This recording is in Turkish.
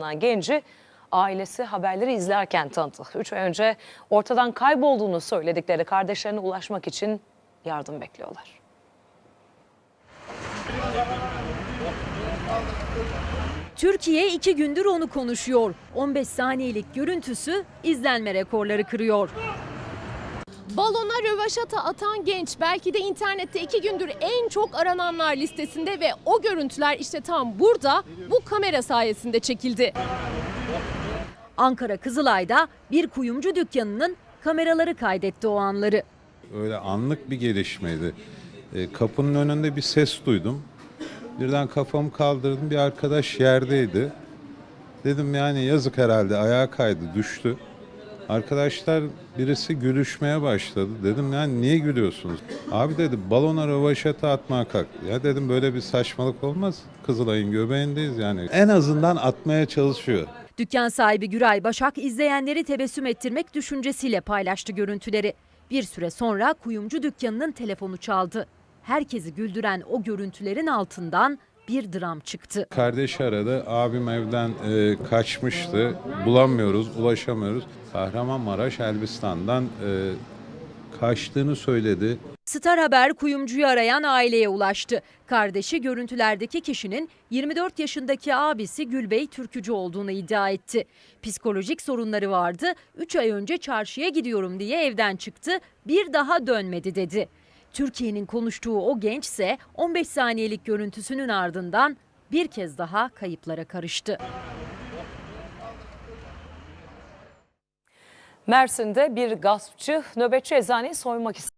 genci ailesi haberleri izlerken tanıdı. Üç ay önce ortadan kaybolduğunu söyledikleri kardeşlerine ulaşmak için yardım bekliyorlar. Türkiye iki gündür onu konuşuyor. 15 saniyelik görüntüsü izlenme rekorları kırıyor. Balona rövaşata atan genç belki de internette iki gündür en çok arananlar listesinde ve o görüntüler işte tam burada bu kamera sayesinde çekildi. Ankara Kızılay'da bir kuyumcu dükkanının kameraları kaydetti o anları. Öyle anlık bir gelişmeydi. E, kapının önünde bir ses duydum. Birden kafamı kaldırdım bir arkadaş yerdeydi. Dedim yani yazık herhalde ayağa kaydı düştü. Arkadaşlar birisi gülüşmeye başladı. Dedim yani niye gülüyorsunuz? Abi dedi balona rövaşata atmaya kalktı. Ya dedim böyle bir saçmalık olmaz. Kızılay'ın göbeğindeyiz yani. En azından atmaya çalışıyor. Dükkan sahibi Güray Başak izleyenleri tebessüm ettirmek düşüncesiyle paylaştı görüntüleri. Bir süre sonra kuyumcu dükkanının telefonu çaldı. Herkesi güldüren o görüntülerin altından bir dram çıktı. Kardeş aradı. Abim evden e, kaçmıştı. Bulamıyoruz, ulaşamıyoruz. Kahramanmaraş Elbistan'dan e, kaçtığını söyledi. Star Haber kuyumcuyu arayan aileye ulaştı. Kardeşi görüntülerdeki kişinin 24 yaşındaki abisi Gülbey Türkücü olduğunu iddia etti. Psikolojik sorunları vardı. 3 ay önce çarşıya gidiyorum diye evden çıktı. Bir daha dönmedi dedi. Türkiye'nin konuştuğu o gençse 15 saniyelik görüntüsünün ardından bir kez daha kayıplara karıştı. Mersin'de bir gaspçı nöbetçi eczaneyi soymak istedi.